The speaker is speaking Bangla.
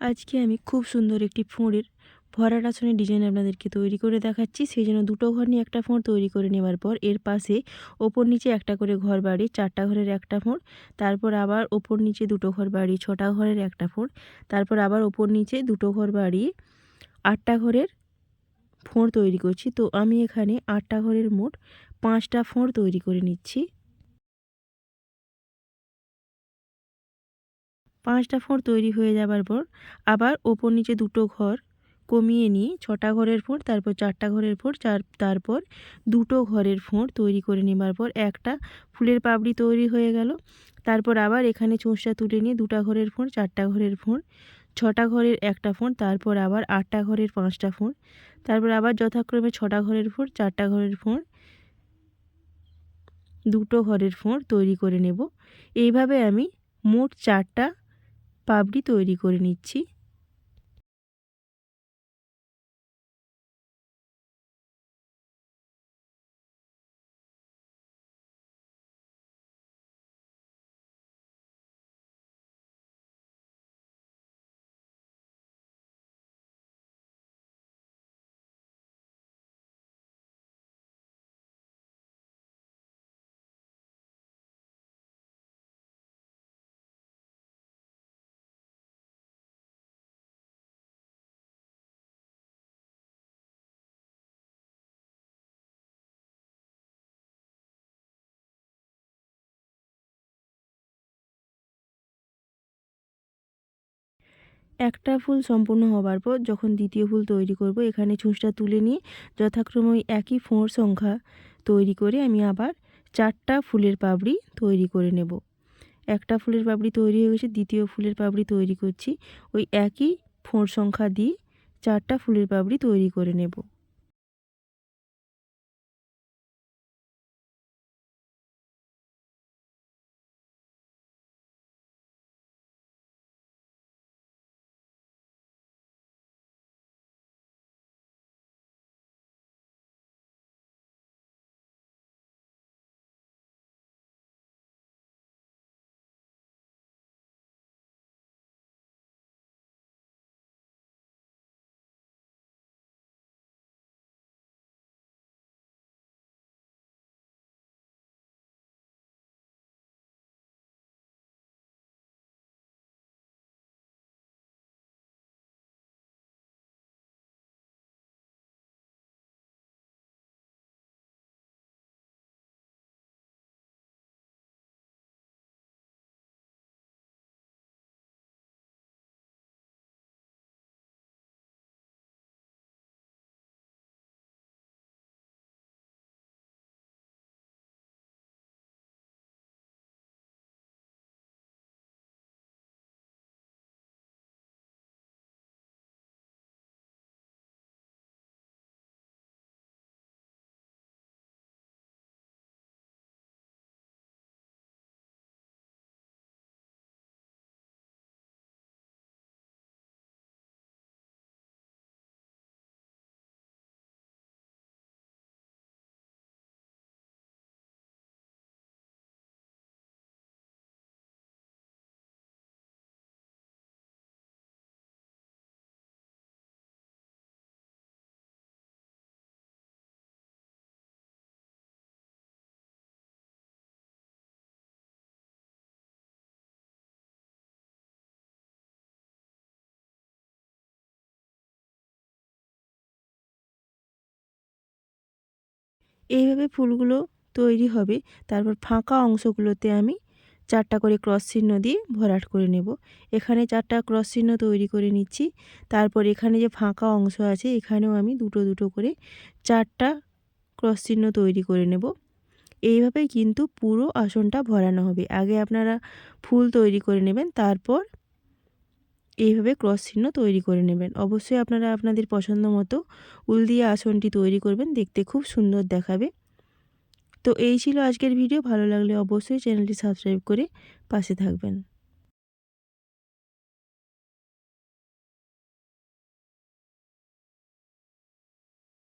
আজকে আমি খুব সুন্দর একটি ফোঁড়ের ভরাট আসনের ডিজাইন আপনাদেরকে তৈরি করে দেখাচ্ছি। সেই জন্য দুটো ঘর নিয়ে একটা ফোঁড় তৈরি করে নেওয়ার পর এর পাশে ওপর নিচে একটা করে ঘর বাড়ি, চারটা ঘরের একটা ফোঁড়, তারপর আবার ওপর নিচে দুটো ঘর বাড়ি, ছটা ঘরের একটা ফোঁড়, তারপর আবার ওপর নিচে দুটো ঘর বাড়ি, আটটা ঘরের ফোঁড় তৈরি করছি। তো আমি এখানে আটটা ঘরের মোট পাঁচটা ফোঁড় তৈরি করে নিচ্ছি। পাঁচটা ফোঁড় তৈরি হয়ে যাবার পর আবার ওপর নিচে দুটো ঘর কমিয়ে নিয়ে ছটা ঘরের ফোঁড়, তারপর চারটা ঘরের ফোঁড়, চার, তারপর দুটো ঘরের ফোঁড় তৈরি করে নেবার পর একটা ফুলের পাপড়ি তৈরি হয়ে গেল। তারপর আবার এখানে চোঁচটা তুলে নিয়ে দুটা ঘরের ফোঁড়, চারটা ঘরের ফোঁড়, ছটা ঘরের একটা ফোঁড়, তারপর আবার আটটা ঘরের পাঁচটা ফোঁড়, তারপর আবার যথাক্রমে ছটা ঘরের ফোঁড়, চারটা ঘরের ফোঁড়, দুটো ঘরের ফোঁড় তৈরি করে নেব। এইভাবে আমি মোট চারটা পাপড়ি তৈরি করে নিচ্ছি। একটা ফুল সম্পূর্ণ হবার পর যখন দ্বিতীয় ফুল তৈরি করব, এখানে ছুঁচটা তুলে নিয়ে যথাক্রমে ওই একই ফোঁড় সংখ্যা তৈরি করে আমি আবার চারটা ফুলের পাবড়ি তৈরি করে নেব। একটা ফুলের পাবড়ি তৈরি হয়ে গেছে, দ্বিতীয় ফুলের পাবড়ি তৈরি করছি, ওই একই ফোঁড় সংখ্যা দিয়ে চারটা ফুলের পাবড়ি তৈরি করে নেব। এইভাবে ফুলগুলো তৈরি হবে। তারপর ফাঁকা অংশগুলোতে আমি চারটা করে ক্রস চিহ্ন দিয়ে ভরাট করে নেব। এখানে চারটা ক্রস চিহ্ন তৈরি করে নিচ্ছি। তারপর এখানে যে ফাঁকা অংশ আছে, এখানেও আমি দুটো দুটো করে চারটা ক্রস চিহ্ন তৈরি করে নেব। এইভাবেই কিন্তু পুরো আসনটা ভরানো হবে। আগে আপনারা ফুল তৈরি করে নেবেন, তারপর এইভাবে ক্রস চিহ্ন তৈরি করে নেবেন। অবশ্যই আপনারা আপনাদের পছন্দ মতো উল দিয়ে আসনটি তৈরি করবেন, দেখতে খুব সুন্দর দেখাবে। তো এই ছিল আজকের ভিডিও, ভালো লাগলে অবশ্যই চ্যানেলটি সাবস্ক্রাইব করে পাশে থাকবেন।